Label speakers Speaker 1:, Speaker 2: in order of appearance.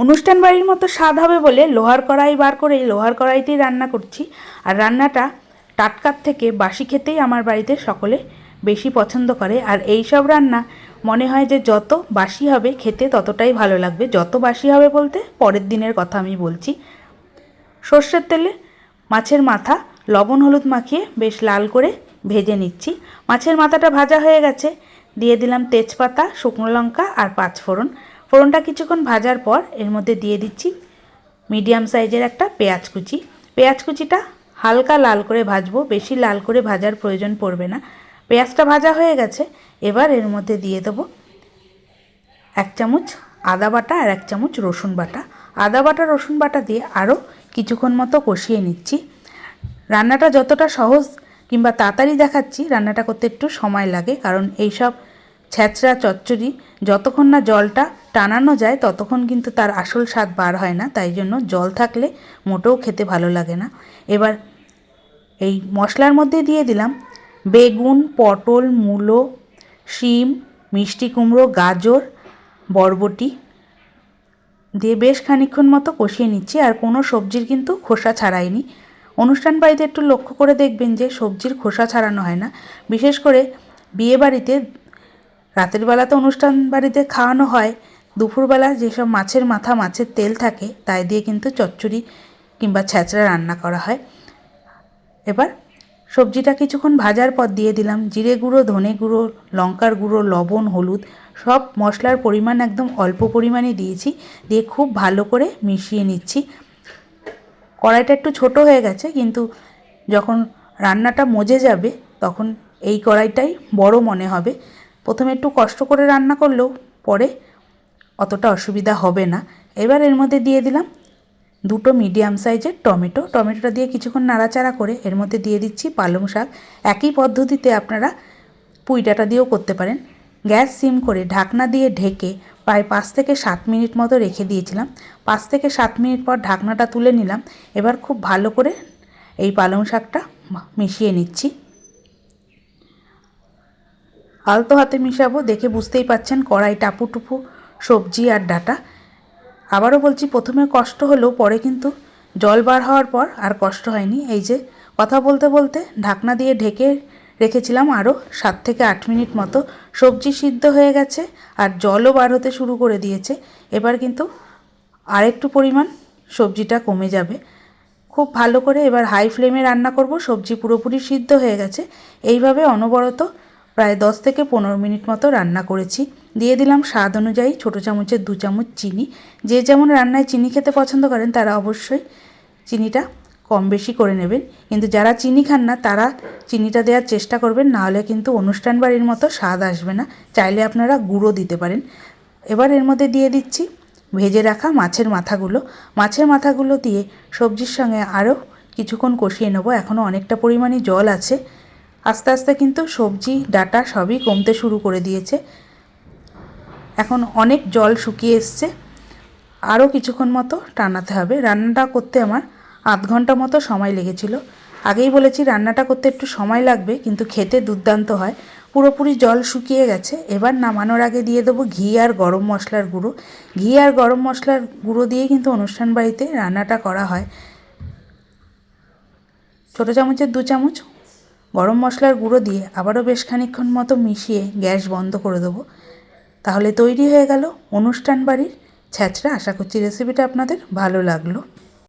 Speaker 1: অনুষ্ঠান বাড়ির মতো স্বাদ হবে বলে লোহার কড়াই বার করে লোহার কড়াইতেই রান্না করছি। আর রান্নাটা টাটকার থেকে বাসি খেতেই আমার বাড়িতে সকলে বেশি পছন্দ করে। আর এই সব রান্না মনে হয় যে যত বাসি হবে খেতে ততটাই ভালো লাগবে। যত বাসি হবে বলতে পরের দিনের কথা আমি বলছি। সর্ষের তেলে মাছের মাথা, লবণ, হলুদ মাখিয়ে বেশ লাল করে ভেজে নিচ্ছি। মাছের মাথাটা ভাজা হয়ে গেছে। দিয়ে দিলাম তেজপাতা, শুকনো লঙ্কা আর পাঁচ ফোড়ন ফোড়নটা কিছুক্ষণ ভাজার পর এর মধ্যে দিয়ে দিচ্ছি মিডিয়াম সাইজের একটা পেঁয়াজ কুচি। পেঁয়াজ কুচিটা হালকা লাল করে ভাজবো, বেশি লাল করে ভাজার প্রয়োজন পড়বে না। পেঁয়াজটা ভাজা হয়ে গেছে, এবার এর মধ্যে দিয়ে দেবো এক চামচ আদা বাটা আর এক চামচ রসুন বাটা। আদা বাটা, রসুন বাটা দিয়ে আরও কিছুক্ষণ মতো কষিয়ে নিচ্ছি। রান্নাটা যতটা সহজ কিংবা তাড়াতাড়ি দেখাচ্ছি, রান্নাটা করতে একটু সময় লাগে, কারণ এইসব ছ্যাঁচড়া চচ্চড়ি, যতক্ষণ না জলটা টানানো যায় ততক্ষণ কিন্তু তার আসল স্বাদ বার হয় না, তাই জন্য জল থাকলে মোটেও খেতে ভালো লাগে না। এবার এই মশলার মধ্যে দিয়ে দিলাম বেগুন, পটল, মূলো, শিম, মিষ্টি কুমড়ো, গাজর, বরবটি। দিয়ে বেশ খানিক্ষণ মতো কষিয়ে নিচ্ছি, আর কোনো সবজির কিন্তু খোসা ছাড়াইনি। অনুষ্ঠান বাড়িতে একটু লক্ষ্য করে দেখবেন যে সবজির খোসা ছাড়ানো হয় না। বিশেষ করে বিয়ে রাতের বেলাতে অনুষ্ঠান বাড়িতে খাওয়ানো হয়। দুপুরবেলা যেসব মাছের মাথা মাছের তেল থাকে, তাই দিয়ে কিন্তু চচ্চড়ি কিংবা ছ্যাঁচড়া রান্না করা হয়। এবার সবজিটা কিছুক্ষণ ভাজার পর দিয়ে দিলাম জিরে গুঁড়ো, ধনে গুঁড়ো, লঙ্কার গুঁড়ো, লবণ, হলুদ, সব মশলার পরিমাণ একদম অল্প পরিমাণে দিয়েছি। দিয়ে খুব ভালো করে মিশিয়ে নিচ্ছি। কড়াইটা একটু ছোট হয়ে গেছে, কিন্তু যখন রান্নাটা মজে যাবে, তখন এই কড়াইটাই বড় মনে হবে। প্রথমে একটু কষ্ট করে রান্না করলেও পরে অতটা অসুবিধা হবে না। এবার এর মধ্যে দিয়ে দিলাম দুটো মিডিয়াম সাইজের টমেটো। টমেটোটা দিয়ে কিছুক্ষণ নাড়াচাড়া করে এর মধ্যে দিয়ে দিচ্ছি পালং শাক। একই পদ্ধতিতে আপনারা পুইডাটা দিয়েও করতে পারেন। গ্যাস সিম করে ঢাকনা দিয়ে ঢেকে প্রায় পাঁচ থেকে সাত মিনিট মতো রেখে দিয়েছিলাম। পাঁচ থেকে সাত মিনিট পর ঢাকনাটা তুলে নিলাম। এবার খুব ভালো করে এই পালং শাকটা মিশিয়ে নিচ্ছি। আলতো হাতে মিশাবো, দেখে বুঝতেই পাচ্ছেন কড়াই টাপু টুপু, সবজি আর ডাটা। আবারও বলছি, প্রথমে কষ্ট হলেও পরে কিন্তু জল বার হওয়ার পর আর কষ্ট হয়নি। এই যে কথা বলতে বলতে ঢাকনা দিয়ে ঢেকে রেখেছিলাম আরও সাত থেকে আট মিনিট মতো। সবজি সিদ্ধ হয়ে গেছে আর জলও বার হতে শুরু করে দিয়েছে। এবার কিন্তু আরেকটু পরিমাণ সবজিটা কমে যাবে। খুব ভালো করে এবার হাই ফ্লেমে রান্না করব, সবজি পুরোপুরি সিদ্ধ হয়ে গেছে। এইভাবে অনবরত প্রায় দশ থেকে পনেরো মিনিট মতো রান্না করেছি। দিয়ে দিলাম স্বাদ অনুযায়ী ছোটো চামচের দু চামচ চিনি। যে যেমন রান্নায় চিনি খেতে পছন্দ করেন, তারা অবশ্যই চিনিটা কম বেশি করে নেবেন। কিন্তু যারা চিনি খান না, তারা চিনিটা দেওয়ার চেষ্টা করবেন নাহলে কিন্তু অনুষ্ঠান বাড়ির মতো স্বাদ আসবে না। চাইলে আপনারা গুঁড়ো দিতে পারেন। এবার এর মধ্যে দিয়ে দিচ্ছি ভেজে রাখা মাছের মাথাগুলো। মাছের মাথাগুলো দিয়ে সবজির সঙ্গে আরও কিছুক্ষণ কষিয়ে নেব। এখনও অনেকটা পরিমাণে জল আছে। আস্তে আস্তে কিন্তু সবজি, ডাটা সবই কমতে শুরু করে দিয়েছে। এখন অনেক জল শুকিয়ে এসছে। আরও কিছুক্ষণ মতো টানাতে হবে। রান্নাটা করতে আমার আধ ঘণ্টা মতো সময় লেগেছিল। আগেই বলেছি রান্নাটা করতে একটু সময় লাগবে, কিন্তু খেতে দুর্দান্ত হয়। পুরোপুরি জল শুকিয়ে গেছে। এবার নামানোর আগে দিয়ে দেবো ঘি আর গরম মশলার গুঁড়ো। ঘি আর গরম মশলার গুঁড়ো দিয়ে কিন্তু অনুষ্ঠান বাড়িতে রান্নাটা করা হয়। ছোটো চামচের দু চামচ গরম মশলার গুঁড়ো দিয়ে আবারও বেশ খানিক্ষণ মতো মিশিয়ে গ্যাস বন্ধ করে দেবো। তাহলে তৈরি হয়ে গেল অনুষ্ঠান বাড়ির ছ্যাঁচড়া আশা করছি রেসিপিটা আপনাদের ভালো লাগল।